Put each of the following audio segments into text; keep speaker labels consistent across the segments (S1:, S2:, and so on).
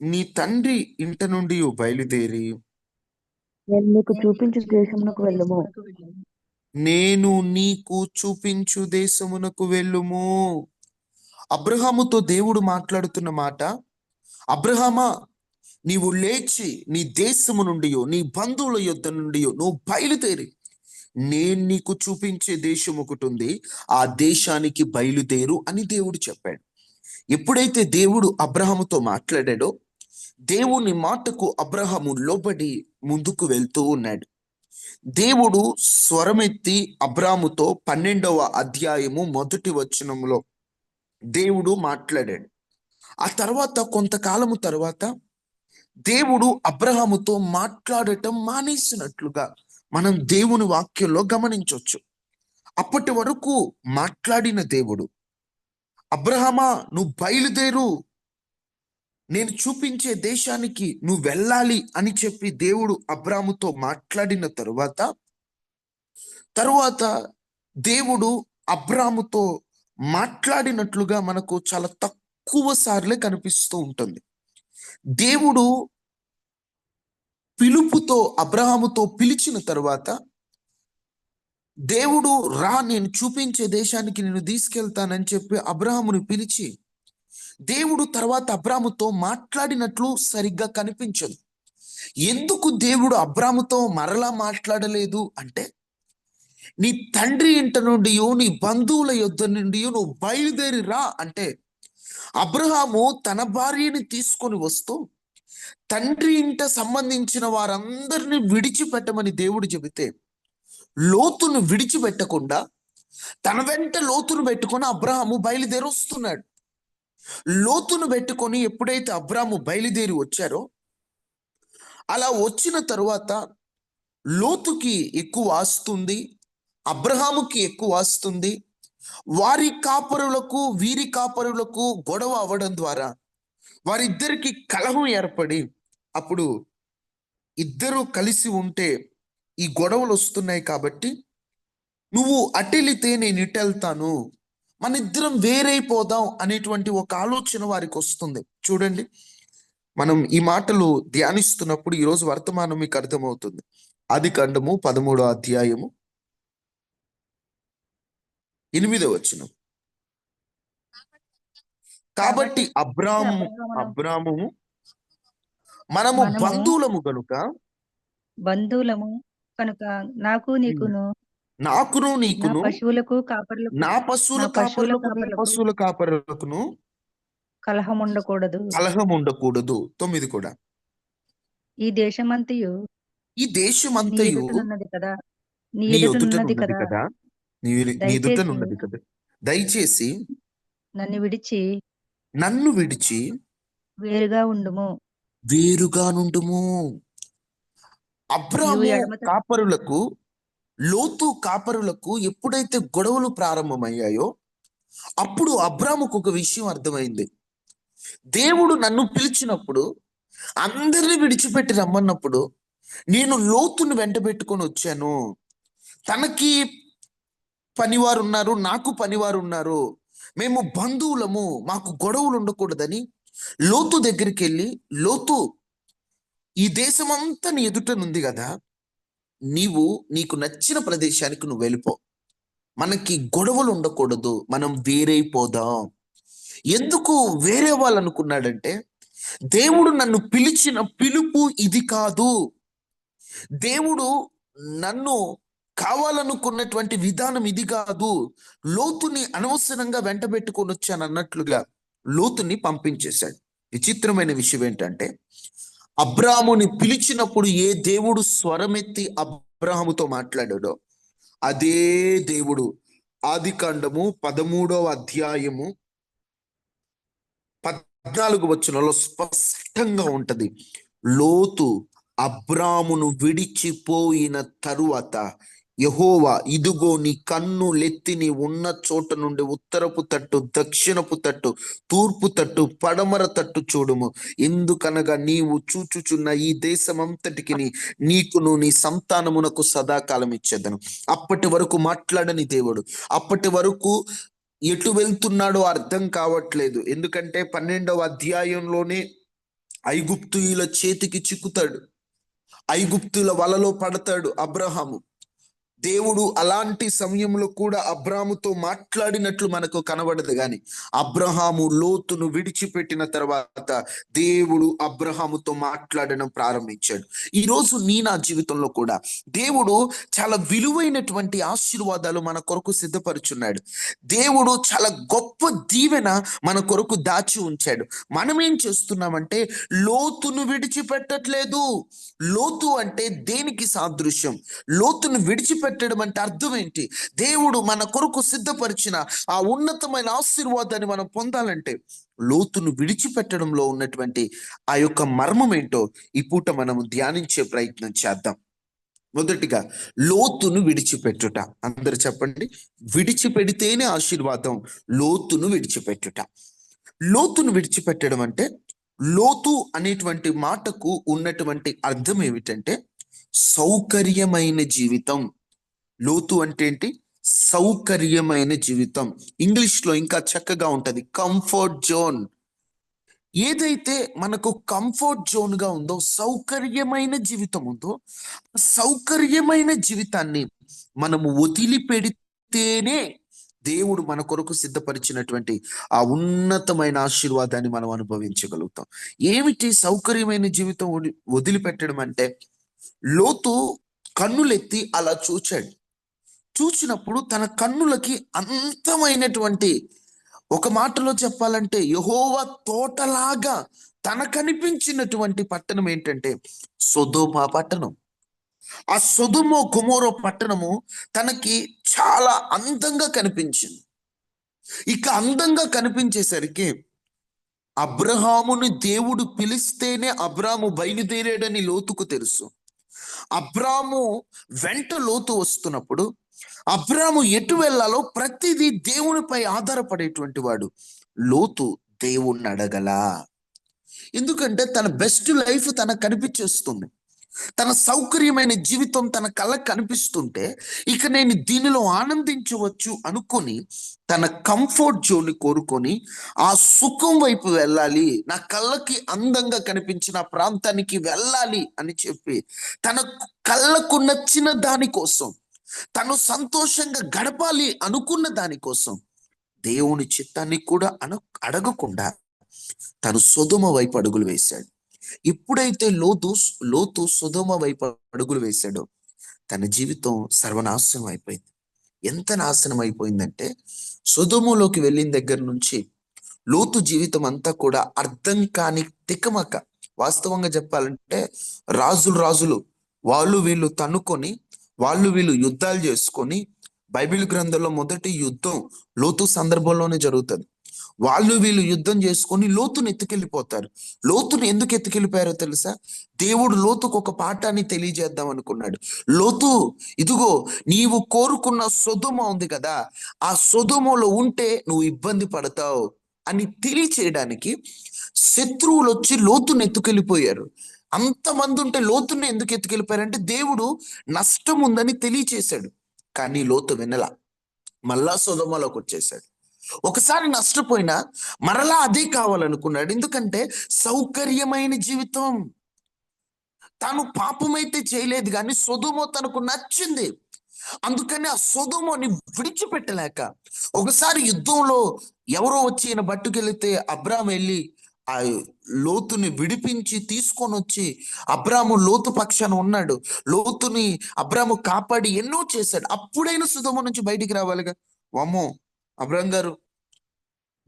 S1: నీ తండ్రి ఇంట నుండి బయలుదేరి
S2: నేను నీకు చూపించు దేశమునకు వెళ్ళుము?
S1: నేను నీకు చూపించు దేశమునకు వెళ్ళుము. అబ్రహాముతో దేవుడు మాట్లాడుతున్న మాట అబ్రహామా నీవు లేచి నీ దేశము నుండి నీ బంధువుల యొద్ద నుండి నువ్వు బయలుదేరి. నేను నీకు చూపించే దేశం ఒకటి ఉంది ఆ దేశానికి బయలుదేరు అని దేవుడు చెప్పాడు. ఎప్పుడైతే దేవుడు అబ్రహాముతో మాట్లాడాడో దేవుని మాటకు అబ్రహము లోబడి ముందుకు వెళ్తూ ఉన్నాడు. దేవుడు స్వరమెత్తి అబ్రాముతో పన్నెండవ అధ్యాయము మొదటి వచనంలో దేవుడు మాట్లాడాడు. ఆ తర్వాత కొంతకాలము తర్వాత దేవుడు అబ్రహాముతో మాట్లాడటం మానేసినట్లుగా మనం దేవుని వాక్యంలో గమనించవచ్చు అప్పటి వరకు మాట్లాడిన దేవుడు అబ్రహమా నువ్వు బయలుదేరు నేను చూపించే దేశానికి నువ్వు వెళ్ళాలి అని చెప్పి దేవుడు అబ్రాముతో మాట్లాడిన తరువాత తరువాత దేవుడు అబ్రాముతో మాట్లాడినట్లుగా మనకు చాలా తక్కువ సార్లే కనిపిస్తూ ఉంటుంది. దేవుడు పిలుపుతో అబ్రహాముతో పిలిచిన తర్వాత దేవుడు రా నేను చూపించే దేశానికి నేను తీసుకెళ్తానని చెప్పి అబ్రహాముని పిలిచి దేవుడు తర్వాత అబ్రాముతో మాట్లాడినట్లు సరిగ్గా కనిపించదు. ఎందుకు దేవుడు అబ్రాముతో మరలా మాట్లాడలేదు అంటే నీ తండ్రి ఇంట నుండి నీ బంధువుల యొద్ద నుండి నువ్వు బయలుదేరి రా అంటే అబ్రహాము తన భార్యని తీసుకొని వస్తూ తండ్రి ఇంట సంబంధించిన వారందరిని విడిచిపెట్టమని దేవుడు చెబితే లోతును విడిచిపెట్టకుండా తన వెంట లోతును పెట్టుకొని అబ్రహాము బయలుదేరి వస్తున్నాడు. లోతును పెట్టుకొని ఎప్పుడైతే అబ్రాము బయలుదేరి వచ్చారో అలా వచ్చిన తరువాత లోతుకి ఎక్కువ ఆస్తుంది అబ్రహాముకి ఎక్కువ ఆస్తుంది వారి కాపరులకు వీరి కాపరులకు గొడవ అవ్వడం ద్వారా వారిద్దరికి కలహం ఏర్పడి అప్పుడు ఇద్దరు కలిసి ఉంటే ఈ గొడవలు వస్తున్నాయి కాబట్టి నువ్వు అటెలితే నేను ఇటెళ్తాను. మన ఇద్దరం వేరైపోదాం అనేటువంటి ఒక ఆలోచన వారికి వస్తుంది. చూడండి మనం ఈ మాటలు ధ్యానిస్తున్నప్పుడు ఈరోజు వర్తమానం మీకు అర్థమవుతుంది. ఆది కండము పదమూడో అధ్యాయము ఎనిమిదో వచ్చిన కాబట్టి అబ్రాము అబ్రాము మనము బంధువులము కనుక
S3: బంధువులము కనుక నాకు నీకును
S1: నాకును నీకును
S3: పశువులకు కాపర్లకు
S1: నా పశువుల కాపరులకు పశువుల కాపరులకును
S3: కలహం ఉండకూడదు.
S1: కలహం ఉండకూడదు. తొమ్మిది కూడా.
S3: ఈ దేశమంతయు
S1: ఈ దేశమంతయు
S3: ఎదుటనున్నది కదా. నీ ఎదుటనున్నది కదా.
S1: నీ
S3: దయచేసి
S1: ఎదుటనున్నది కదా. దయచేసి
S3: నన్ను విడిచి
S1: నన్ను విడిచి
S3: వేరుగా ఉండుము.
S1: వేరుగా నుండుము. అబ్రాము
S3: త-
S1: కాపరులకు లోతు కాపరులకు ఎప్పుడైతే గొడవలు ప్రారంభమయ్యాయో అప్పుడు అబ్రాముకు ఒక విషయం అర్థమైంది. దేవుడు నన్ను పిలిచినప్పుడు అందరిని విడిచిపెట్టి రమ్మన్నప్పుడు నేను లోతును వెంట పెట్టుకొని వచ్చాను. తనకి పనివారు ఉన్నారు నాకు పనివారు ఉన్నారు మేము బంధువులము మాకు గొడవలు ఉండకూడదని లోతు దగ్గరికి వెళ్ళి లోతు ఈ దేశమంతా నీ ఎదుటనుంది కదా నీవు నీకు నచ్చిన ప్రదేశానికి నువ్వు వెళ్ళిపో. మనకి గొడవలు ఉండకూడదు. మనం వేరైపోదాం. ఎందుకు వేరే వాళ్ళు అనుకున్నాడంటే దేవుడు నన్ను పిలిచిన పిలుపు ఇది కాదు. దేవుడు నన్ను కావాలనుకున్నటువంటి విధానం ఇది కాదు. లోతుని అనవసరంగా వెంట పెట్టుకొని వచ్చాను అన్నట్లుగా లోతుని పంపించేశాడు. విచిత్రమైన విషయం ఏంటంటే అబ్రాహముని పిలిచినప్పుడు ఏ దేవుడు స్వరమెత్తి అబ్రాహముతో మాట్లాడాడో అదే దేవుడు. ఆది కాండము పదమూడవ అధ్యాయము పద్నాలుగు వచనంలో స్పష్టంగా ఉంటది. లోతు అబ్రామును విడిచిపోయిన తరువాత యహోవా ఇదిగో నీ కన్ను లెత్తిని ఉన్న చోట నుండి ఉత్తరపు తట్టు దక్షిణపు తట్టు తూర్పు తట్టు పడమర తట్టు చూడుము. ఎందుకనగా నీవు చూచుచున్న ఈ దేశమంతటికి నీకును నీ సంతానమునకు సదాకాలం ఇచ్చేదను. అప్పటి వరకు మాట్లాడని దేవుడు. అప్పటి వరకు ఎటు వెళ్తున్నాడో అర్థం కావట్లేదు. ఎందుకంటే పన్నెండవ అధ్యాయంలోనే ఐగుప్తుల చేతికి చిక్కుతాడు. ఐగుప్తుల వలలో పడతాడు అబ్రహాము. దేవుడు అలాంటి సమయంలో కూడా అబ్రాముతో మాట్లాడినట్లు మనకు కనబడదు గాని అబ్రహాము లోతును విడిచిపెట్టిన తర్వాత దేవుడు అబ్రహాముతో మాట్లాడడం ప్రారంభించాడు. ఈ రోజు నీ నా జీవితంలో కూడా దేవుడు చాలా విలువైనటువంటి ఆశీర్వాదాలు మన కొరకు సిద్ధపరుచున్నాడు. దేవుడు చాలా గొప్ప దీవెన మన కొరకు దాచి ఉంచాడు. మనం ఏం చేస్తున్నామంటే లోతును విడిచిపెట్టట్లేదు. లోతు అంటే దేనికి సాదృశ్యం? లోతును పెట్టడం అంటే అర్థం ఏంటి? దేవుడు మన కొరకు సిద్ధపరిచిన ఆ ఉన్నతమైన ఆశీర్వాదాన్ని మనం పొందాలంటే లోతును విడిచిపెట్టడంలో ఉన్నటువంటి ఆ యొక్క మర్మం ఏంటో ఈ పూట మనం ధ్యానించే ప్రయత్నం చేద్దాం. మొదటిగా లోతును విడిచిపెట్టుట. అందరు చెప్పండి? విడిచిపెడితేనే ఆశీర్వాదం లోతును విడిచిపెట్టుట. లోతును విడిచిపెట్టడం అంటే లోతు అనేటువంటి మాటకు ఉన్నటువంటి అర్థం ఏమిటంటే సౌకర్యమైన జీవితం. లోతు అంటే ఏంటి? సౌకర్యమైన జీవితం. ఇంగ్లీష్లో ఇంకా చక్కగా ఉంటది కంఫర్ట్ జోన్ ఏదైతే మనకు కంఫర్ట్ జోన్గా ఉందో సౌకర్యమైన జీవితం ఉందో సౌకర్యమైన జీవితాన్ని మనము వదిలిపెడితేనే దేవుడు మన కొరకు సిద్ధపరిచినటువంటి ఆ ఉన్నతమైన ఆశీర్వాదాన్ని మనం అనుభవించగలుగుతాం. ఏమిటి సౌకర్యమైన జీవితం వదిలి- వదిలిపెట్టడం అంటే? లోతు కన్నులెత్తి అలా చూచాడు. చూసినప్పుడు తన కన్నులకి అంతమైనటువంటి ఒక మాటలో చెప్పాలంటే యహోవ తోటలాగా తన కనిపించినటువంటి పట్టణం ఏంటంటే సొదోమ పట్టణం. ఆ సొదుమో కుమోరో పట్టణము తనకి చాలా అందంగా కనిపించింది. ఇక అందంగా కనిపించేసరికి అబ్రహాముని దేవుడు పిలిస్తేనే అబ్రాము బయలుదేరాడని లోతుకు తెలుసు. అబ్రాము వెంట లోతు వస్తున్నప్పుడు అబ్రాము ఎటు వెళ్ళాలో ప్రతిదీ దేవునిపై ఆధారపడేటువంటి వాడు. లోతు దేవుణ్ణి అడగలా. ఎందుకంటే తన బెస్ట్ లైఫ్ తనకు కనిపించేస్తుంది. తన సౌకర్యమైన జీవితం తన కళ్ళకు కనిపిస్తుంటే ఇక నేను దీనిలో ఆనందించవచ్చు అనుకొని తన కంఫర్ట్ జోన్ కోరుకొని ఆ సుఖం వైపు వెళ్ళాలి. నా కళ్ళకి అందంగా కనిపించిన ప్రాంతానికి వెళ్ళాలి అని చెప్పి తన కళ్ళకు నచ్చిన దానికోసం తను సంతోషంగా గడపాలి అనుకున్న దానికోసం దేవుని చిత్తాన్ని కూడా అను అడగకుండా తను సుధుమ వైపు అడుగులు వేశాడు. ఎప్పుడైతే లోతు లోతు సుధుమ వైపు అడుగులు వేశాడో. తన జీవితం సర్వనాశనం అయిపోయింది. ఎంత నాశనం అయిపోయిందంటే సుధుమలోకి వెళ్ళిన దగ్గర నుంచి లోతు జీవితం అంతా కూడా అర్థం కాని తికమక. వాస్తవంగా చెప్పాలంటే రాజులు రాజులు వాళ్ళు వీళ్ళు తన్నుకొని వాళ్ళు వీళ్ళు యుద్ధాలు చేసుకొని బైబిల్ గ్రంథంలో మొదటి యుద్ధం లోతు సందర్భంలోనే జరుగుతుంది. వాళ్ళు వీళ్ళు యుద్ధం చేసుకొని లోతును ఎత్తుకెళ్ళిపోతారు. లోతుని ఎందుకు ఎత్తుకెళ్ళిపోయారో తెలుసా? దేవుడు లోతుకు ఒక పాఠాన్ని తెలియజేద్దాం అనుకున్నాడు. లోతు ఇదిగో నీవు కోరుకున్న సొదుమ ఉంది కదా ఆ సొదుమలో ఉంటే నువ్వు ఇబ్బంది పడతావు అని తెలియచేయడానికి శత్రువులు వచ్చి లోతుని ఎత్తుకెళ్ళిపోయారు. అంతమంది ఉంటే లోతుని ఎందుకు ఎత్తుకెళ్ళిపోయారంటే దేవుడు నష్టం ఉందని తెలియచేశాడు. కానీ లోతు వినలా మళ్ళా సుధమలోకి వచ్చేసాడు ఒకసారి నష్టపోయినా మరలా అదే కావాలనుకున్నాడు. ఎందుకంటే సౌకర్యమైన జీవితం. తాను పాపమైతే చేయలేదు కానీ సుధుమో తనకు నచ్చింది. అందుకని ఆ సుధుమోని విడిచిపెట్టలేక ఒకసారి యుద్ధంలో ఎవరో వచ్చి ఈయన పట్టుకెళ్తే అబ్రామ్ వెళ్ళి ఆ లోతుని విడిపించి తీసుకొని వచ్చి అబ్రాము లోతు పక్షాన ఉన్నాడు. లోతుని అబ్రాము కాపాడి ఎన్నో చేశాడు. అప్పుడైనా సుధమ నుంచి బయటికి రావాలిగా. వామ్మో అబ్రామ్ గారు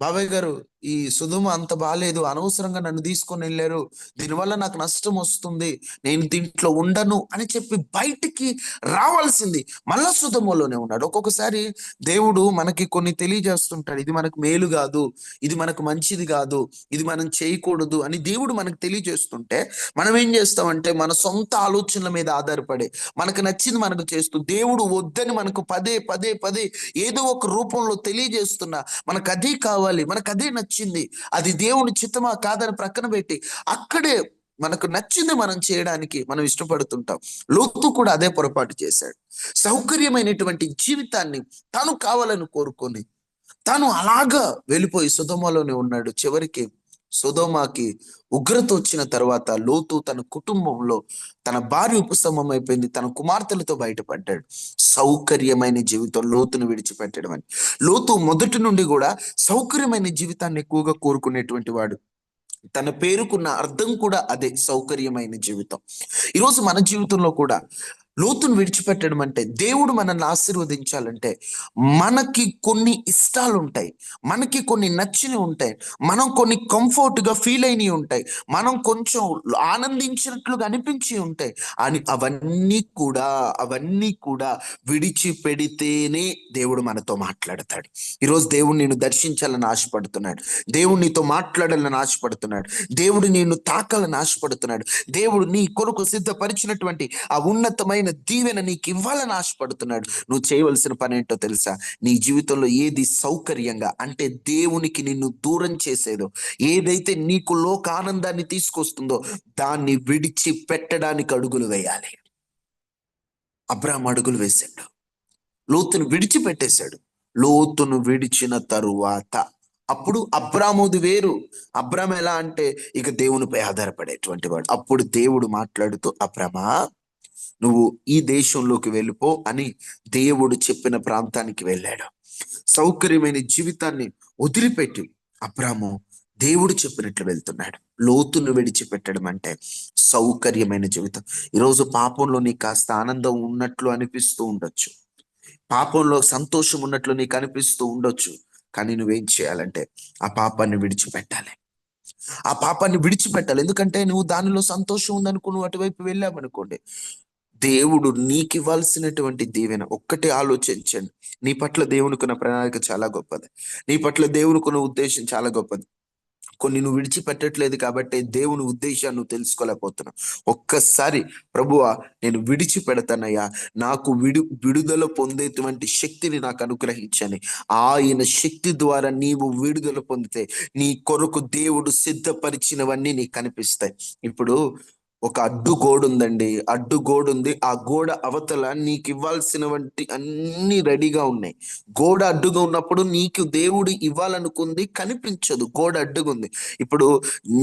S1: బాబాయ్ గారు ఈ సుధుమ అంత బాగాలేదు అనవసరంగా నన్ను తీసుకొని వెళ్ళారు. దీనివల్ల నాకు నష్టం వస్తుంది. నేను దీంట్లో ఉండను అని చెప్పి బయటికి రావాల్సింది మళ్ళా సుధమలోనే ఉన్నాడు. ఒక్కొక్కసారి దేవుడు మనకి కొన్ని తెలియజేస్తుంటాడు. ఇది మనకు మేలు కాదు. ఇది మనకు మంచిది కాదు. ఇది మనం చేయకూడదు అని దేవుడు మనకు తెలియజేస్తుంటే మనం ఏం చేస్తామంటే మన సొంత ఆలోచనల మీద ఆధారపడి మనకు నచ్చింది మనకు చేస్తూ దేవుడు వద్దని మనకు పదే పదే పదే ఏదో ఒక రూపంలో తెలియజేస్తున్నా మనకు అదే కావాలి మనకు అదే నచ్చింది అది దేవుని చిత్తమా కాదని ప్రక్కన పెట్టి అక్కడే మనకు నచ్చింది మనం చేయడానికి మనం ఇష్టపడుతుంటాం. లోతు కూడా అదే పొరపాటు చేశాడు. సౌకర్యమైనటువంటి జీవితాన్ని తాను కావాలని కోరుకొని తాను అలాగా వెళ్ళిపోయి సుధమలోనే ఉన్నాడు. చివరికి సుధోమాకి ఉగ్రత వచ్చిన తర్వాత లోతు తన కుటుంబంలో తన భార్య ఉపశమం అయిపోయింది తన కుమార్తెలతో బయటపడ్డాడు. సౌకర్యమైన జీవితం లోతును విడిచిపెట్టడం అని. లోతు మొదటి నుండి కూడా సౌకర్యమైన జీవితాన్ని ఎక్కువగా కోరుకునేటువంటి వాడు. తన పేరుకున్న అర్థం కూడా అదే సౌకర్యమైన జీవితం. ఈరోజు మన జీవితంలో కూడా లోతును విడిచిపెట్టడం అంటే దేవుడు మనల్ని ఆశీర్వదించాలంటే మనకి కొన్ని ఇష్టాలు ఉంటాయి. మనకి కొన్ని నచ్చినవి ఉంటాయి. మనం కొన్ని కంఫర్ట్గా ఫీల్ అయినవి ఉంటాయి. మనం కొంచెం ఆనందించినట్లుగా అనిపించి ఉంటాయి. అని అవన్నీ కూడా అవన్నీ కూడా విడిచిపెడితేనే దేవుడు మనతో మాట్లాడతాడు. ఈరోజు దేవుడు నేను దర్శించాలని ఆశపడుతున్నాడు. దేవుడు నీతో మాట్లాడాలని ఆశపడుతున్నాడు. దేవుడు నేను తాకాలని ఆశపడుతున్నాడు. దేవుడు నీ కొరకు సిద్ధపరిచినటువంటి ఆ ఉన్నతమైన దీవెన నీకు ఇవ్వాలని ఆశపడుతున్నాడు. నువ్వు చేయవలసిన పని ఏంటో తెలుసా? నీ జీవితంలో ఏది సౌకర్యంగా అంటే దేవునికి నిన్ను దూరం చేసేదో ఏదైతే నీకు లోక ఆనందాన్ని తీసుకొస్తుందో దాన్ని విడిచి పెట్టడానికి అడుగులు వేయాలి. అబ్రాహం అడుగులు వేశాడు. లోతును విడిచిపెట్టేశాడు. లోతును విడిచిన తరువాత అప్పుడు అబ్రాముది వేరు. అబ్రామ్ ఎలా అంటే ఇక దేవునిపై ఆధారపడేటువంటి వాడు. అప్పుడు దేవుడు మాట్లాడుతూ అబ్రామా నువ్వు ఈ దేశంలోకి వెళ్ళిపో అని దేవుడు చెప్పిన ప్రాంతానికి వెళ్ళాడు. సౌకర్యమైన జీవితాన్ని వదిలిపెట్టి అబ్రాము దేవుడు చెప్పినట్లు వెళ్తున్నాడు. లోతును విడిచిపెట్టడం అంటే సౌకర్యమైన జీవితం. ఈరోజు పాపంలో నీకు కాస్త ఆనందం ఉన్నట్లు అనిపిస్తూ ఉండొచ్చు. పాపంలో సంతోషం ఉన్నట్లు నీకు అనిపిస్తూ ఉండొచ్చు. కానీ నువ్వేం చేయాలంటే ఆ పాపాన్ని విడిచిపెట్టాలి. ఆ పాపాన్ని విడిచిపెట్టాలి. ఎందుకంటే నువ్వు దానిలో సంతోషం ఉందనుకో నువ్వు అటువైపు వెళ్ళావనుకోండి. దేవుడు నీకు ఇవ్వాల్సినటువంటి దీవెన ఒక్కటి ఆలోచించండి. నీ పట్ల దేవునికున్న ప్రణాళిక చాలా గొప్పది. నీ పట్ల దేవునికున్న ఉద్దేశం చాలా గొప్పది. కొన్ని నువ్వు విడిచిపెట్టట్లేదు కాబట్టి దేవుని ఉద్దేశాన్ని నువ్వు తెలుసుకోలేకపోతున్నావు. ఒక్కసారి ప్రభువా నేను విడిచిపెడతానయ్యా. నాకు విడు విడుదల పొందేటువంటి శక్తిని నాకు అనుగ్రహించని ఆయన శక్తి ద్వారా నీవు విడుదల పొందితే నీ కొరకు దేవుడు సిద్ధపరిచినవన్నీ నీకు కనిపిస్తాయి. ఇప్పుడు ఒక అడ్డుగోడు ఉందండి అడ్డుగోడు ఉంది ఆ గోడ అవతల నీకు ఇవ్వాల్సినవంటి అన్ని రెడీగా ఉన్నాయి. గోడ అడ్డుగా ఉన్నప్పుడు నీకు దేవుడు ఇవ్వాలనుకుంది కనిపించదు. గోడ అడ్డుగా ఉంది ఇప్పుడు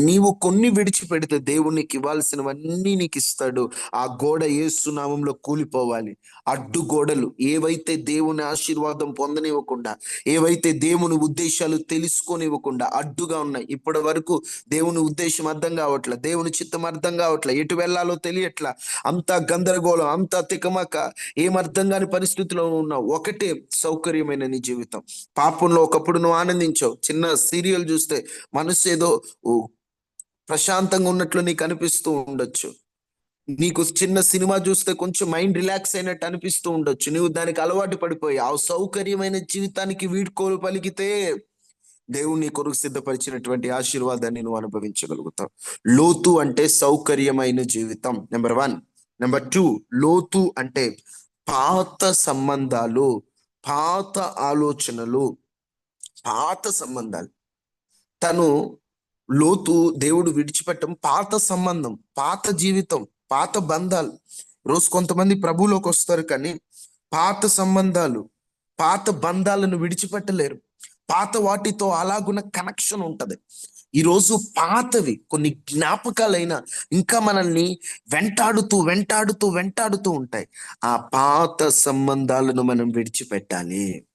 S1: నీవు కొన్ని విడిచిపెడితే దేవుడు నీకు ఇవ్వాల్సినవన్నీ నీకు ఇస్తాడు ఆ గోడ ఏసునామంలో కూలిపోవాలి. అడ్డు గోడలు ఏవైతే దేవుని ఆశీర్వాదం పొందనివ్వకుండా ఏవైతే దేవుని ఉద్దేశాలు తెలుసుకోనివ్వకుండా అడ్డుగా ఉన్నాయి. ఇప్పటి వరకు దేవుని ఉద్దేశం అర్థం కావట్లే. దేవుని చిత్తం అర్థం కావట్లే. ఎటు వెళ్ళాలో తెలియట్లా? అంతా గందరగోళం అంతా తికమక ఏం అర్థం కాని పరిస్థితిలో ఉన్నావు. ఒకటే సౌకర్యమైన నీ జీవితం. పాపంలో ఒకప్పుడు నువ్వు ఆనందించావు. చిన్న సీరియల్ చూస్తే మనసు ఏదో ప్రశాంతంగా ఉన్నట్లు నీకు అనిపిస్తూ ఉండొచ్చు. నీకు చిన్న సినిమా చూస్తే కొంచెం మైండ్ రిలాక్స్ అయినట్టు అనిపిస్తూ ఉండొచ్చు. నువ్వు దానికి అలవాటు పడిపోయి ఆ సౌకర్యమైన జీవితానికి వీడ్కోలు పలికితే దేవుని కొరకు సిద్ధపరిచినటువంటి ఆశీర్వాదాన్ని నువ్వు అనుభవించగలుగుతావు. లోతు అంటే సౌకర్యమైన జీవితం నెంబర్ వన్ నెంబర్ టూ లోతు అంటే పాత సంబంధాలు పాత ఆలోచనలు పాత సంబంధాలు. తను లోతు దేవుడు విడిచిపెట్టం పాత సంబంధం పాత జీవితం పాత బంధాలు. రోజు కొంతమంది ప్రభువులోకి వస్తారు కానీ పాత సంబంధాలు పాత బంధాలను విడిచిపెట్టలేరు. పాత వాటితో అలాగున్న కనెక్షన్ ఉంటది. ఈరోజు పాతవి కొన్ని జ్ఞాపకాలైన ఇంకా మనల్ని వెంటాడుతూ వెంటాడుతూ వెంటాడుతూ ఉంటాయి. ఆ పాత సంబంధాలను మనం విడిచిపెట్టాలి.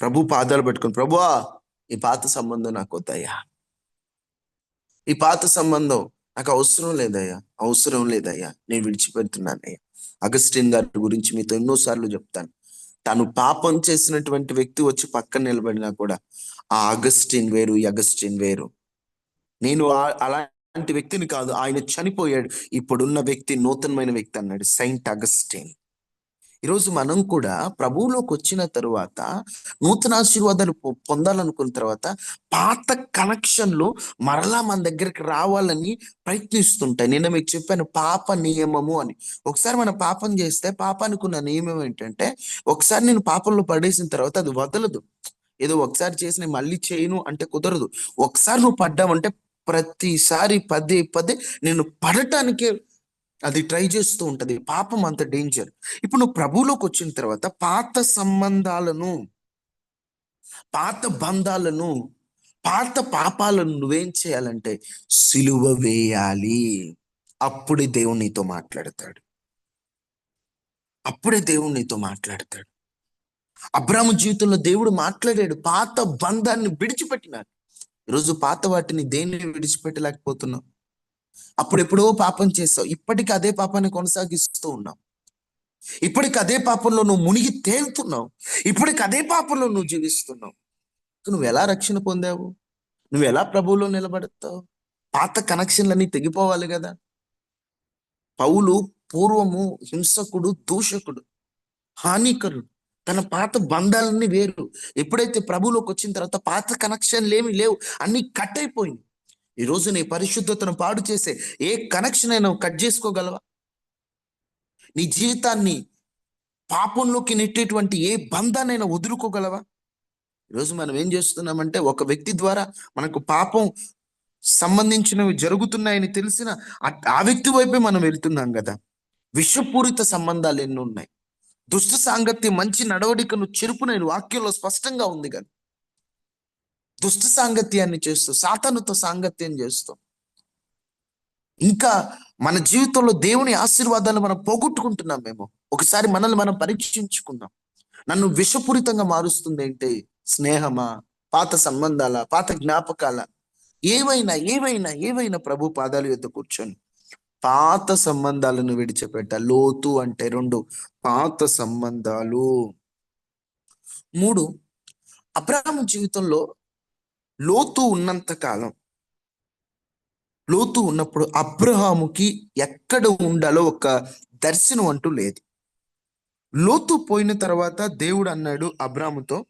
S1: ప్రభు పాదాలు పెట్టుకుని ప్రభువా ఈ పాత సంబంధం నాకు వద్దయ్యా. ఈ పాత సంబంధం నాకు అవసరం లేదయ్యా. అవసరం లేదయ్యా. నేను విడిచిపెడుతున్నానయ్యా. అగస్టిన్ గారి గురించి మీతో ఎన్నోసార్లు చెప్తాను. తను పాపం చేసినటువంటి వ్యక్తి వచ్చి పక్కన నిలబడినా కూడా ఆ అగస్టిన్ వేరు అగస్టిన్ వేరు. నేను అలాంటి వ్యక్తిని కాదు ఆయన చనిపోయాడు. ఇప్పుడున్న వ్యక్తి నూతనమైన వ్యక్తి అన్నాడు సెయింట్ అగస్టిన్. ఈరోజు మనం కూడా ప్రభువులోకి వచ్చిన తరువాత నూతన ఆశీర్వాదాలు పొందాలనుకున్న తర్వాత పాత కనెక్షన్లు మరలా మన దగ్గరికి రావాలని ప్రయత్నిస్తుంటాయి. నిన్న మీకు చెప్పాను పాప నియమము అని. ఒకసారి మనం పాపం చేస్తే పాపానికి ఉన్న నియమం ఏంటంటే ఒకసారి నేను పాపంలో పడేసిన తర్వాత అది వదలదు. ఏదో ఒకసారి చేసి నేను మళ్ళీ చేయను అంటే కుదరదు. ఒకసారి నువ్వు పడ్డావంటే ప్రతిసారి పదే పదే నేను పడటానికే అది ట్రై చేస్తూ ఉంటది. పాపం అంత డేంజర్. ఇప్పుడు నువ్వు ప్రభువులోకి వచ్చిన తర్వాత పాత సంబంధాలను పాత బంధాలను పాత పాపాలను నువ్వేం చేయాలంటే సిలువ వేయాలి. అప్పుడే దేవుడు నీతో మాట్లాడతాడు. అప్పుడే దేవుడు నీతో మాట్లాడతాడు. అబ్రాహ్మ జీవితంలో దేవుడు మాట్లాడాడు. పాత బంధాన్ని విడిచిపెట్టినాడు. ఈరోజు పాత వాటిని దేన్ని విడిచిపెట్టలేకపోతున్నావు? అప్పుడెప్పుడో పాపం చేస్తావు. ఇప్పటికి అదే పాపాన్ని కొనసాగిస్తూ ఉన్నావు. ఇప్పటికి అదే పాపంలో నువ్వు మునిగి తేలుతున్నావు. ఇప్పటికి అదే పాపంలో నువ్వు జీవిస్తున్నావు. నువ్వు ఎలా రక్షణ పొందావు? నువ్వు ఎలా ప్రభువులో నిలబడతావు? పాత కనెక్షన్లన్నీ తెగిపోవాలి కదా. పౌలు పూర్వము హింసకుడు దూషకుడు హానికరుడు. తన పాత బంధాలన్నీ వేరు. ఎప్పుడైతే ప్రభులోకి వచ్చిన తర్వాత పాత కనెక్షన్లు ఏమి లేవు. అన్ని కట్ అయిపోయింది ఈ నీ పరిశుద్ధతను పాడు చేసే ఏ కనెక్షన్ అయినా కట్ చేసుకోగలవా? నీ జీవితాన్ని పాపంలోకి నెట్టేటువంటి ఏ బంధాన్నైనా వదులుకోగలవా? ఈరోజు మనం ఏం చేస్తున్నామంటే ఒక వ్యక్తి ద్వారా మనకు పాపం సంబంధించినవి జరుగుతున్నాయని తెలిసిన ఆ- వ్యక్తి వైపే మనం వెళ్తున్నాం కదా. విషపూరిత సంబంధాలు ఎన్ని ఉన్నాయి. దుష్ట సాంగత్యం మంచి నడవడికను చెరుపునైన వాక్యంలో స్పష్టంగా ఉంది కదా. దుష్ట సాంగత్యాన్ని చేస్తూ సాతానుతో సాంగత్యం చేస్తూ. ఇంకా మన జీవితంలో దేవుని ఆశీర్వాదాలు మనం పోగొట్టుకుంటున్నాం మేము. ఒకసారి మనల్ని మనం పరీక్షించుకుందాం. నన్ను విషపూరితంగా మారుస్తుంది ఏంటి? స్నేహమా? పాత సంబంధాల? పాత జ్ఞాపకాల? ఏవైనా ఏవైనా ఏవైనా ప్రభు పాదాలు యొద్ద కూర్చొని. పాత సంబంధాలను విడిచిపెట్ట. లోతు అంటే రెండు. పాత సంబంధాలు. మూడు అబ్రాహం జీవితంలో లోతు ఉన్నంత కాలం లోతు ఉన్నప్పుడు అబ్రహాముకి ఎక్కడ ఉండాలో ఒక దర్శనం అంటూ లేదు. లోతు పోయిన తర్వాత దేవుడు అన్నాడు అబ్రాముతో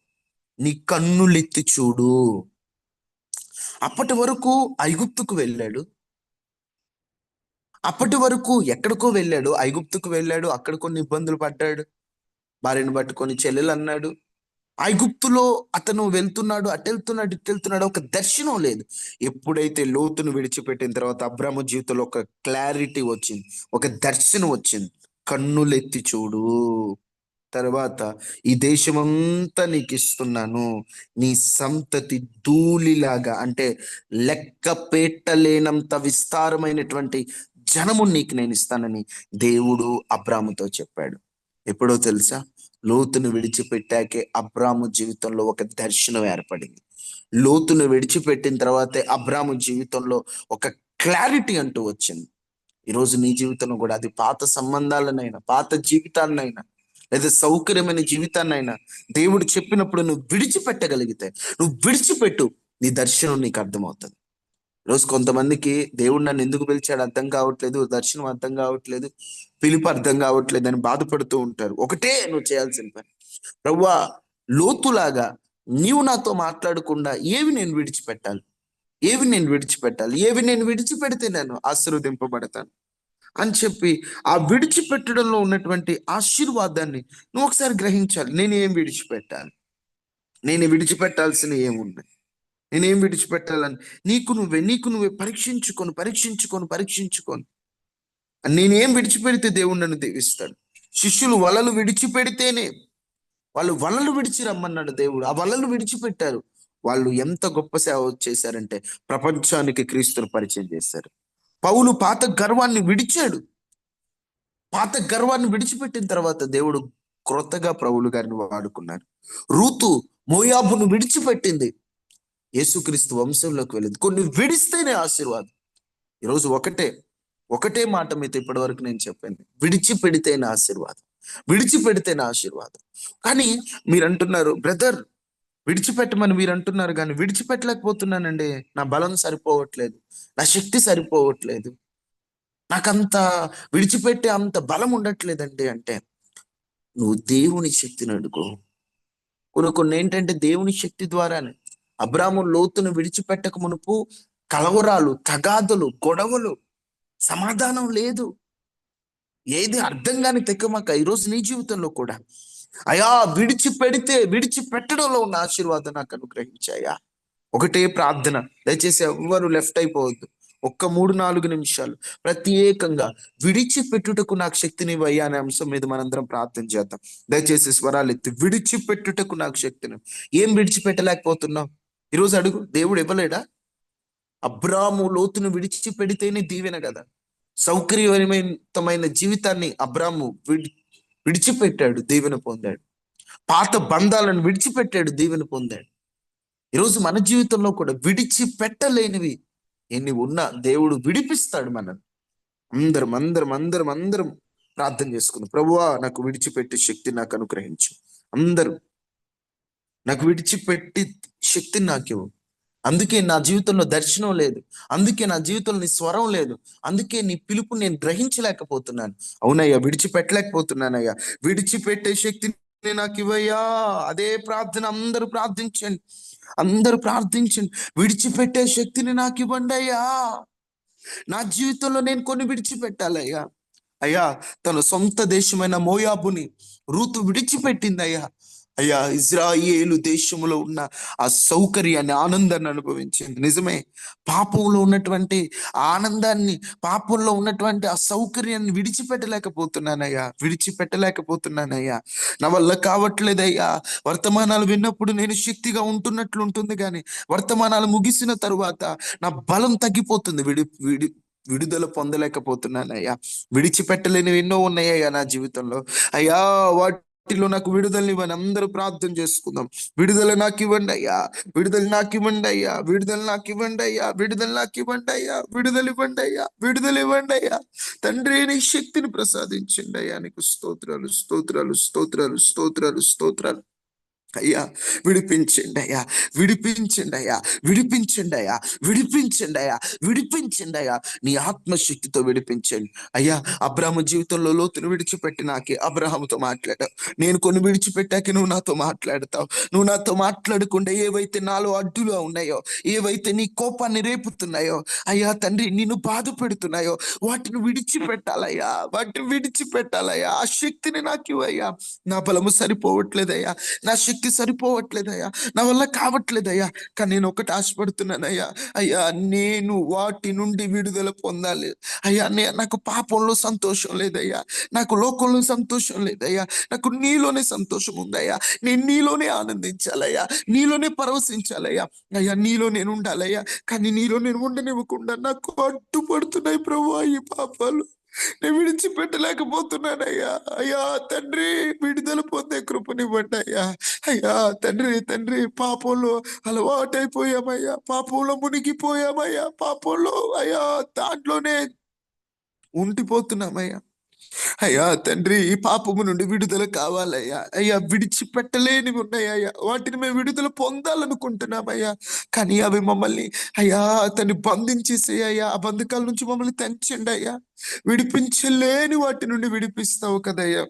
S1: నీ కన్నులెత్తి చూడు. అప్పటి వరకు ఐగుప్తుకు వెళ్ళాడు. అప్పటి వరకు ఎక్కడికో వెళ్ళాడు. ఐగుప్తుకు వెళ్ళాడు. అక్కడ కొన్ని ఇబ్బందులు పడ్డాడు. భార్యను పట్టుకొని చెల్లెలు అన్నాడు. ఐగుప్తులో అతను వెళ్తున్నాడు అటు వెళ్తున్నాడు ఇటు వెళ్తున్నాడు ఒక దర్శనం లేదు. ఎప్పుడైతే లోతును విడిచిపెట్టిన తర్వాత అబ్రాహ్మ జీవితంలో ఒక క్లారిటీ వచ్చింది ఒక దర్శనం వచ్చింది. కన్నులెత్తి చూడు. తర్వాత ఈ దేశమంతా నీకు ఇస్తున్నాను నీ సంతతి ధూళిలాగా అంటే లెక్క పెట్టలేనంత విస్తారమైనటువంటి జనము నీకు నేను ఇస్తానని దేవుడు అబ్రాముతో చెప్పాడు. ఎప్పుడో తెలుసా? లోతును విడిచిపెట్టాకే అబ్రాము జీవితంలో ఒక దర్శనం ఏర్పడింది. లోతును విడిచిపెట్టిన తర్వాతే అబ్రాము జీవితంలో ఒక క్లారిటీ అంటూ వచ్చింది. ఈరోజు నీ జీవితంలో కూడా అది పాత సంబంధాలనైనా పాత జీవితాలనైనా లేదా సౌకర్యమైన జీవితాన్నైనా దేవుడు చెప్పినప్పుడు నువ్వు విడిచిపెట్టగలిగితే నువ్వు విడిచిపెట్టు నీ దర్శనం నీకు అర్థమవుతుంది. ఈరోజు కొంతమందికి దేవుడు నన్ను ఎందుకు పిలిచాడు అర్థం కావట్లేదు దర్శనం అర్థం కావట్లేదు పిలుపు అర్థం కావట్లేదు అని బాధపడుతూ ఉంటారు. ఒకటే నువ్వు చేయాల్సిన పని. ప్రవ్వా లోతులాగా నీవు నాతో మాట్లాడకుండా ఏవి నేను విడిచిపెట్టాలి? ఏవి నేను విడిచిపెట్టాలి? ఏవి నేను విడిచిపెడితే నేను ఆశీర్వదింపబడతాను? అని చెప్పి ఆ విడిచిపెట్టడంలో ఉన్నటువంటి ఆశీర్వాదాన్ని నువ్వు ఒకసారి గ్రహించాలి. నేను ఏం విడిచిపెట్టాలి? నేను విడిచిపెట్టాల్సిన ఏమున్నాయి నేనేం విడిచిపెట్టాలని? నీకు నువ్వే నీకు నువ్వే. పరీక్షించుకొని పరీక్షించుకొని పరీక్షించుకొని. నేనేం విడిచిపెడితే దేవుడు నన్ను దీవిస్తాడు? శిష్యులు వలలు విడిచిపెడితేనే. వాళ్ళు వలలు విడిచి రమ్మన్నాడు దేవుడు. ఆ వలలు విడిచిపెట్టారు. వాళ్ళు ఎంత గొప్ప సేవ చేశారంటే ప్రపంచానికి క్రీస్తును పరిచయం చేశారు. పౌలు పాత గర్వాన్ని విడిచాడు. పాత గర్వాన్ని విడిచిపెట్టిన తర్వాత దేవుడు క్రొత్తగా ప్రభులు గారిని వాడుకున్నారు. రూతు మోయాబును విడిచిపెట్టింది. యేసుక్రీస్తు వంశంలోకి వెళ్ళింది. కొన్ని విడిస్తేనే ఆశీర్వాదం. ఈరోజు ఒకటే ఒకటే మాట మీతో ఇప్పటి వరకు నేను చెప్పాను. విడిచిపెడితేనే ఆశీర్వాదం. విడిచిపెడితేనే ఆశీర్వాదం. కానీ మీరు అంటున్నారు బ్రదర్ విడిచిపెట్టమని మీరు అంటున్నారు కానీ విడిచిపెట్టలేకపోతున్నానండి. నా బలం సరిపోవట్లేదు. నా శక్తి సరిపోవట్లేదు. నాకంత విడిచిపెట్టే అంత బలం ఉండట్లేదండి. అంటే నువ్వు దేవుని శక్తిని అడుగు. కొన్ని కొన్ని ఏంటంటే దేవుని శక్తి ద్వారానే అబ్రాము లోతును విడిచిపెట్టక మునుపు కలవరాలు తగాదులు గొడవలు సమాధానం లేదు. ఏది అర్థం కాని తెక్కమాక ఈరోజు నీ జీవితంలో కూడా. అయా విడిచిపెడితే విడిచిపెట్టడంలో ఉన్న ఆశీర్వాదం నాకు అనుగ్రహించాయా? ఒకటే ప్రార్థన. దయచేసి ఎవ్వరు లెఫ్ట్ అయిపోవద్దు. ఒక్క మూడు నాలుగు నిమిషాలు. ప్రత్యేకంగా విడిచిపెట్టుటకు నాకు శక్తిని ఇవ్వయ్యా అనే అంశం మీద మనందరం ప్రార్థన చేద్దాం. దయచేసి స్వరాలు ఎత్తి విడిచిపెట్టుటకు నాకు శక్తిని ఏం విడిచిపెట్టలేకపోతున్నావు? ఈరోజు అడుగు దేవుడు ఇవ్వలేడా? అబ్రాము లోతును విడిచిపెడితేనే దీవెన కదా. సౌకర్యవంతమైన జీవితాన్ని అబ్రాము విడి విడిచిపెట్టాడు దీవెన పొందాడు. పాత బంధాలను విడిచిపెట్టాడు దీవెన పొందాడు. ఈరోజు మన జీవితంలో కూడా విడిచిపెట్టలేనివి ఎన్ని ఉన్నా దేవుడు విడిపిస్తాడు మనల్ని. అందరం అందరం అందరం అందరం ప్రార్థన చేసుకుందాం. ప్రభువా నాకు విడిచిపెట్టే శక్తి నాకు అనుగ్రహించు. అందరూ నాకు విడిచిపెట్టి శక్తిని నాకు ఇవ్వు అందుకే నా జీవితంలో దర్శనం లేదు. అందుకే నా జీవితంలో నీ స్వరం లేదు. అందుకే నీ పిలుపు నేను గ్రహించలేకపోతున్నాను. అవునయ్యా విడిచిపెట్టలేకపోతున్నానయ్యా. విడిచిపెట్టే శక్తిని నాకు ఇవ్వయ్యా అదే ప్రార్థన అందరూ ప్రార్థించండి. అందరూ ప్రార్థించండి. విడిచిపెట్టే శక్తిని నాకు ఇవ్వండి అయ్యా. నా జీవితంలో నేను కొన్ని విడిచిపెట్టాలయ్యా. అయ్యా తన సొంత దేశమైన మోయాబుని రూతు విడిచిపెట్టింది అయ్యా. అయ్యా ఇజ్రాయేలు దేశంలో ఉన్న ఆ సౌకర్యాన్ని ఆనందాన్ని అనుభవించింది. నిజమే పాపంలో ఉన్నటువంటి ఆ ఆనందాన్ని పాపంలో ఉన్నటువంటి ఆ సౌకర్యాన్ని విడిచిపెట్టలేకపోతున్నానయ్యా విడిచిపెట్టలేకపోతున్నానయ్యా. నా వల్ల కావట్లేదయ్యా. వర్తమానాలు విన్నప్పుడు నేను శక్తిగా ఉంటున్నట్లు ఉంటుంది కానీ వర్తమానాలు ముగిసిన తరువాత నా బలం తగ్గిపోతుంది. విడి విడి విడుదల పొందలేకపోతున్నానయ్యా. విడిచిపెట్టలేనివి ఎన్నో ఉన్నాయ్యా నా జీవితంలో. అయ్యా వాటిలో నాకు విడుదలని ఇవ్వని అందరూ ప్రార్థన చేసుకుందాం. విడుదల నాకు ఇవ్వండి అయ్యా. విడుదల నాకు ఇవ్వండి అయ్యా. విడుదల నాకు ఇవ్వండి అయ్యా. విడుదల నాకు ఇవ్వండి అయ్యా. విడుదల ఇవ్వండి అయ్యా. విడుదల ఇవ్వండి అయ్యా. తండ్రి నీ శక్తిని ప్రసాదించండి అయ్యా. నీకు స్తోత్రాలు స్తోత్రాలు స్తోత్రాలు స్తోత్రాలు స్తోత్రాలు. అయ్యా విడిపించండి అయ్యా విడిపించండి అయ్యా విడిపించండి అయ్యా విడిపించండి అయ్యా విడిపించండి అయ్యా. నీ ఆత్మశక్తితో విడిపించండి. అయ్యా అబ్రాహ్మ జీవితంలో లోతును విడిచిపెట్టి నాకే అబ్రహాముతో మాట్లాడావు. నేను కొన్ని విడిచిపెట్టాక నువ్వు నాతో మాట్లాడతావు. నువ్వు నాతో మాట్లాడకుండా ఏవైతే నాలో అడ్డులో ఉన్నాయో ఏవైతే నీ కోపాన్ని రేపుతున్నాయో అయ్యా తండ్రి నిన్ను బాధ పెడుతున్నాయో వాటిని విడిచిపెట్టాలయ్యా వాటిని విడిచిపెట్టాలయ్యా. ఆ శక్తిని నాకు ఇవ్వయ్యా. నా బలము సరిపోవట్లేదయ్యా. నా శక్తి సరిపోవట్లేదయ్యా. నా వల్ల కావట్లేదయ్యా. కానీ నేను ఒకటి ఆశపడుతున్నానయ్యా. అయ్యా నేను వాటి నుండి విడుదల పొందాలి. అయ్యా నే నాకు పాపంలో సంతోషం లేదయ్యా. నాకు లోకంలో సంతోషం లేదయ్యా. నాకు నీలోనే సంతోషం ఉందయ్యా. నేను నీలోనే ఆనందించాలయ్యా. నీలోనే పరవశించాలయ్యా. అయ్యా నీలో నేను ఉండాలయ్యా. కానీ నీలో నేను ఉండనివ్వకుండా నాకు అడ్డుపడుతున్నాయి ప్రభు ఈ పాపాలు. నేను విడిచిపెట్టలేకపోతున్నానయ్యా అయ్యా తండ్రి విడుదల పొందే కృపనివ్వండి అయ్యా. అయ్యా తండ్రి తండ్రి పాపంలో అలవాటైపోయామయ్యా. పాపంలో మునిగిపోయామయ్యా. పాపంలో అయ్యా దాంట్లోనే ఉండిపోతున్నామయ్యా. అయ్యా తండ్రి ఈ పాపము నుండి విడుదల కావాలయ్యా. అయ్యా విడిచిపెట్టలేనివి ఉన్నాయ్యా వాటిని మేము విడుదల పొందాలనుకుంటున్నామయ్యా. కానీ అవి మమ్మల్ని అయ్యా అతన్ని బంధించేసి అయ్యా. ఆ బంధకాల నుంచి మమ్మల్ని తెంచండి అయ్యా. విడిపించలేని వాటి నుండి విడిపిస్తావు కదయ్యా.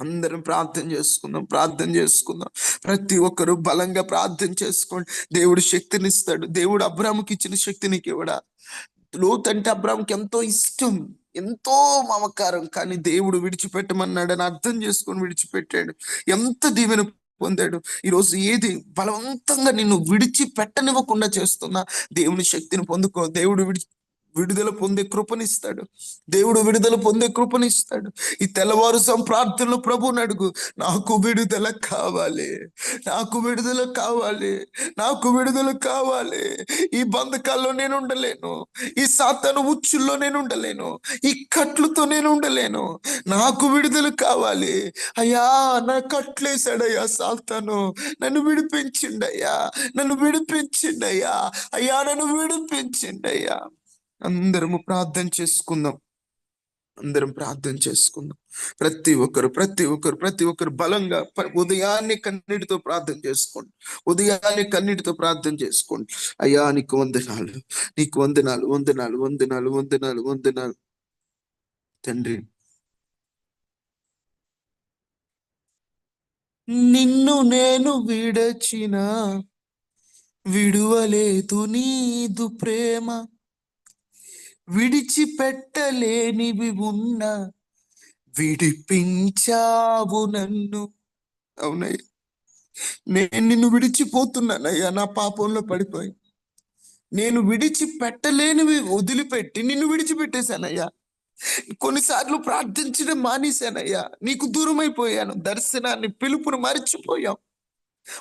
S1: అందరం ప్రార్థన చేసుకుందాం ప్రార్థన చేసుకుందాం. ప్రతి ఒక్కరు బలంగా ప్రార్థన చేసుకోండి. దేవుడు శక్తినిస్తాడు. దేవుడు అబ్రాముకి ఇచ్చిన శక్తి నీకు ఇవ్వడా లోతంటే అబ్రాముకి ఎంతో ఇష్టం. ఎంతో మమకారం. కానీ దేవుడు విడిచిపెట్టమన్నాడని అర్థం చేసుకొని విడిచిపెట్టాడు. ఎంత దీవెన పొందాడు. ఈరోజు ఏది బలవంతంగా నిన్ను విడిచిపెట్టనివ్వకుండా చేస్తున్నా దేవుని శక్తిని పొందుకో. దేవుడు విడిచి విడుదల పొందే కృపనిస్తాడు. దేవుడు విడుదల పొందే కృపనిస్తాడు. ఈ తెల్లవారుసం ప్రార్థనలో ప్రభుని అడుగు. నాకు విడుదల కావాలి. నాకు విడుదల కావాలి. నాకు విడుదల కావాలి. ఈ బంధకాల్లో నేను ఉండలేను. ఈ సాతాను ఉచ్చుల్లో నేను ఉండలేను. ఈ కట్లతో నేను ఉండలేను. నాకు విడుదల కావాలి. అయ్యా నా కట్లేశాడయ్యా సాతాను. నన్ను విడిపించిండయ్యా. నన్ను విడిపించిండయ్యా. అయ్యా నన్ను విడిపించిండయ్యా. అందరము ప్రార్థన చేసుకుందాం. అందరం ప్రార్థన చేసుకుందాం. ప్రతి ఒక్కరు ప్రతి ఒక్కరు ప్రతి ఒక్కరు బలంగా ఉదయాన్నే కన్నీటితో ప్రార్థన చేసుకోండి. ఉదయాన్నే కన్నీటితో ప్రార్థన చేసుకోండి. అయ్యా నీకు వందనాలు. నీకు వందనాలు వందనాలు వందనాలు వందనాలు వందనాలు. తండ్రి. నిన్ను నేను విడచిన విడువలేదు నీదు ప్రేమ. విడిచిపెట్టలేనివి ఉన్న విడిపించావు నన్ను. అవునయ్య. నేను నిన్ను విడిచిపోతున్నానయ్యా. నా పాపంలో పడిపోయి. నేను విడిచిపెట్టలేనివి వదిలిపెట్టి నిన్ను విడిచిపెట్టేశానయ్యా. కొన్నిసార్లు ప్రార్థించడం మానేశానయ్యా. నీకు దూరం అయిపోయాను దర్శనాన్ని పిలుపును మర్చిపోయాం.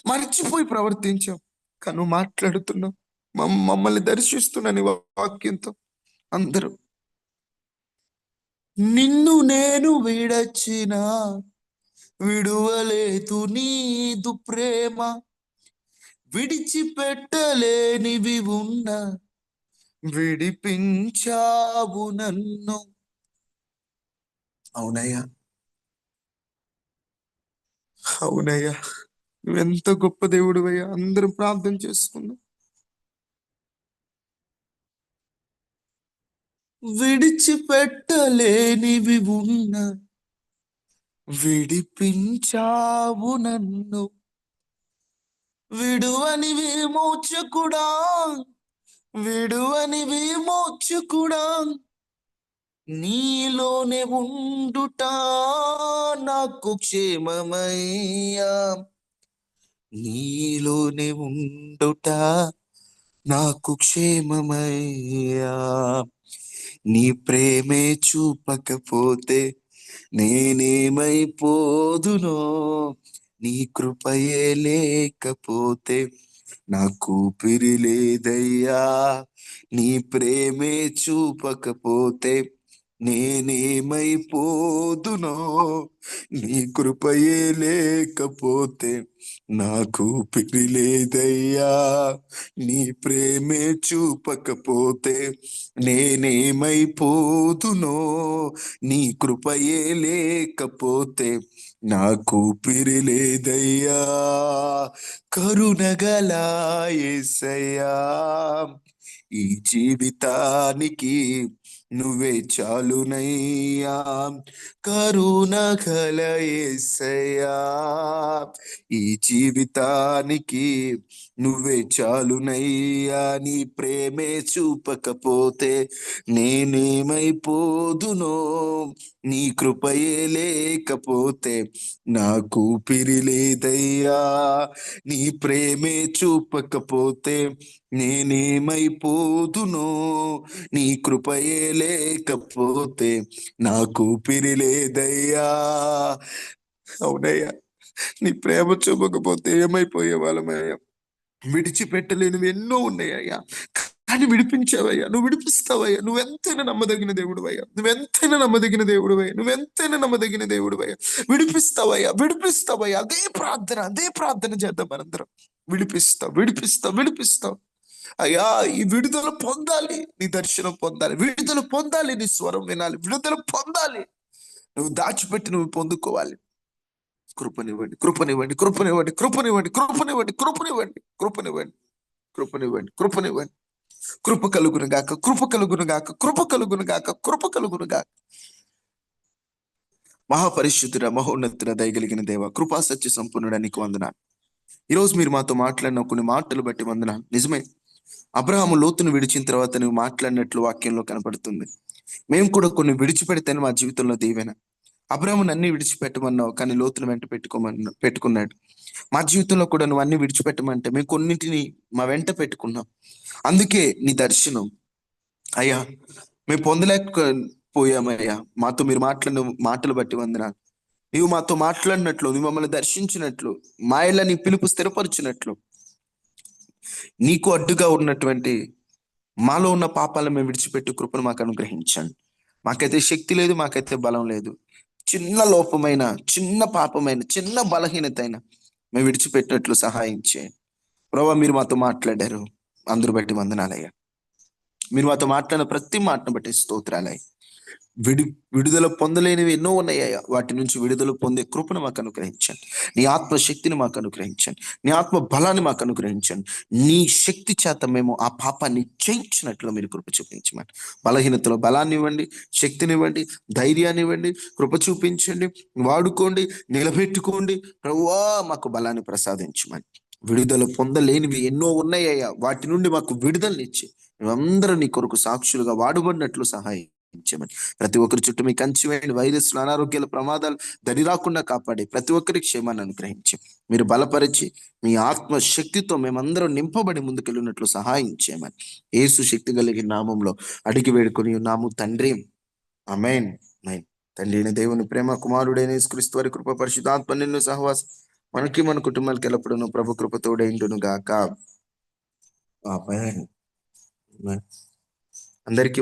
S1: మర్చిపోయి ప్రవర్తించాం. కను మాట్లాడుతున్నాం. మమ్- మమ్మల్ని దర్శిస్తున్నా నీ వాక్యంతో. అందరూ. నిన్ను నేను విడచిన విడువలేదు నీదు ప్రేమ. విడిచిపెట్టలేనివి ఉన్న విడిపించావు నన్ను. అవునయ్యా. అవునయ్యా. నువ్వెంత గొప్ప దేవుడు అయ్యా అందరం ప్రార్థన చేసుకుందాం. విడిచిపెట్టలేనివి ఉన్న విడిపించావు నన్ను. విడువని విమోచకుడా విడువని విమోచకుడా నీలోనే ఉండుట నాకు క్షేమమయ్యా. నీలోనే ఉండుట నాకు క్షేమమయ్యా. నీ ప్రేమే చూపకపోతే నేనేమైపోదునో? నీ కృపయే లేకపోతే నాకు లేదయ్యా. నీ ప్రేమే చూపకపోతే నేనేమైపోదునో నీ కృపయే లేకపోతే నాకు లేదయ్యా. నీ ప్రేమే చూపకపోతే నేనేమైపోదునో నీ కృపయే లేకపోతే నాకు లేదయ్యా. కరుణగల యేసయ్యా ఈ జీవితానికి నువ్వే చాలునయ్యా కరుణగల యేసయ్యా ఈ జీవితానికి నువ్వే చాలునయ్యా నీ ప్రేమే చూపకపోతే నేనేమైపోదునో? నీ కృపయే లేకపోతే నాకు లేదయ్యా నీ ప్రేమే చూపకపోతే నేనేమైపోదునో? నీ కృపయే లేకపోతే నాకు లేదయ్యా. అవునయ్యా నీ ప్రేమ చూపకపోతే ఏమైపోయే వాళ్ళమయ్యా విడిచిపెట్టలేనివి ఎన్నో ఉన్నాయ్యా కానీ విడిపించావయ్యా. నువ్వు విడిపిస్తావయ్యా. నువ్వెంతైనా నమ్మదగిన దేవుడు అయ్యా నువ్వెంతైనా నమ్మదగిన దేవుడు అయ్యా నువ్వెంతైనా నమ్మదగిన దేవుడు అయ్యా విడిపిస్తావయ్యా. విడిపిస్తావయ్యా. అదే ప్రార్థన. అదే ప్రార్థన చేద్దాం మనందరం. విడిపిస్తావు విడిపిస్తావు విడిపిస్తావు అయ్యా ఈ విడుదల పొందాలి. నీ దర్శనం పొందాలి. విడుదల పొందాలి. నీ స్వరం వినాలి. విడుదల పొందాలి. నువ్వు దాచిపెట్టి నువ్వు పొందుకోవాలి. కృపనివ్వండి కృపనివ్వండి కృపనివ్వండి కృపనివ్వండి కృపనివ్వండి కృపనివ్వండి కృపనివ్వండి కృపనివ్వండి కృపనివ్వండి. కృప కలుగును గాక కృప కలుగును గాక కృప కలుగును గాక కృప కలుగును గాక. మహాపరిశుద్ధుడ మహోన్నతుడ దయగలిగిన దేవ కృపా సత్య సంపూర్ణుడ నీకు వందనాలు. ఈరోజు మీరు మాతో మాట్లాడిన కొన్ని మాటలు బట్టి వందనాలు. నిజమే అబ్రహాము లోతును విడిచిన తర్వాత నువ్వు మాట్లాడినట్లు వాక్యంలో కనపడుతుంది. మేము కూడా కొన్ని విడిచిపెడితేనే మా జీవితంలో దీవెన. అబ్రహామును అన్ని విడిచిపెట్టమన్నావు కానీ లోతును వెంట పెట్టుకోమన్నా పెట్టుకున్నాడు. మా జీవితంలో కూడా నువ్వు అన్ని విడిచిపెట్టమంటే మేము కొన్నింటిని మా వెంట పెట్టుకున్నాం. అందుకే నీ దర్శనం. అయ్యా మేము పొందలేకపోయామయ్యా. మాతో మీరు మాట్లాడిన మాటలు బట్టి వందనాలు. నీవు మాతో మాట్లాడినట్లు నువ్వు మమ్మల్ని దర్శించినట్లు మా ఇళ్ళ నీ పిలుపు స్థిరపరిచినట్లు. నీకు అడ్డుగా ఉన్నటువంటి మాలో ఉన్న పాపాలను మేము విడిచిపెట్టి కృపను మాకు అనుగ్రహించండి. మాకైతే శక్తి లేదు మాకైతే బలం లేదు. చిన్న లోపమైన చిన్న పాపమైన చిన్న బలహీనత అయినా మేము విడిచిపెట్టినట్లు సహాయం చేయండి. ప్రభావ మీరు మాతో మాట్లాడారు. అందరు బట్టి వందనాలయ్యా. మీరు మాతో మాట్లాడిన ప్రతి మాటను బట్టి స్తోత్రాలయ్యా. విడి విడుదల పొందలేనివి ఎన్నో ఉన్నాయ్యా వాటి నుంచి విడుదల పొందే కృపను మాకు అనుగ్రహించండి. నీ ఆత్మ శక్తిని మాకు అనుగ్రహించండి. నీ ఆత్మ బలాన్ని మాకు అనుగ్రహించండి. నీ శక్తి చేత మేము ఆ పాపాన్ని జయించినట్లు మీరు కృప చూపించమని. బలహీనతలో బలాన్ని ఇవ్వండి శక్తినివ్వండి ధైర్యాన్ని ఇవ్వండి కృప చూపించండి వాడుకోండి నిలబెట్టుకోండి. ప్రవ్వా మాకు బలాన్ని ప్రసాదించమని. విడుదల పొందలేనివి ఎన్నో ఉన్నాయ్యా వాటి నుండి మాకు విడుదలనిచ్చి. మేమందరూ నీ కొరకు సాక్షులుగా వాడబడినట్లు సహాయం ఇచ్చామని ప్రతి ఒక్కరి చుట్టూ మీ కంచి వేయండి వైరస్లు అనారోగ్యాల ప్రమాదాలు దరి రాకుండా కాపాడి ప్రతి ఒక్కరి క్షేమాన్ని అనుగ్రహించి. మీరు బలపరిచి మీ ఆత్మ శక్తితో మేమందరం నింపబడి ముందుకెళ్ళినట్లు సహాయం చేయమని. ఏసు శక్తి కలిగిన నామంలో అడిగి వేడుకొని నాము తండ్రి. అమేన్ మైన్ తండ్రి అయిన దేవుని ప్రేమ కుమారుడైన క్రీస్తు వారి కృప పరిశుద్ధాత్మ నిన్ను సహవాసం మనకి మన కుటుంబాలకి ఎల్లప్పుడూ ప్రభు కృపతోడైండును గాక. అందరికీ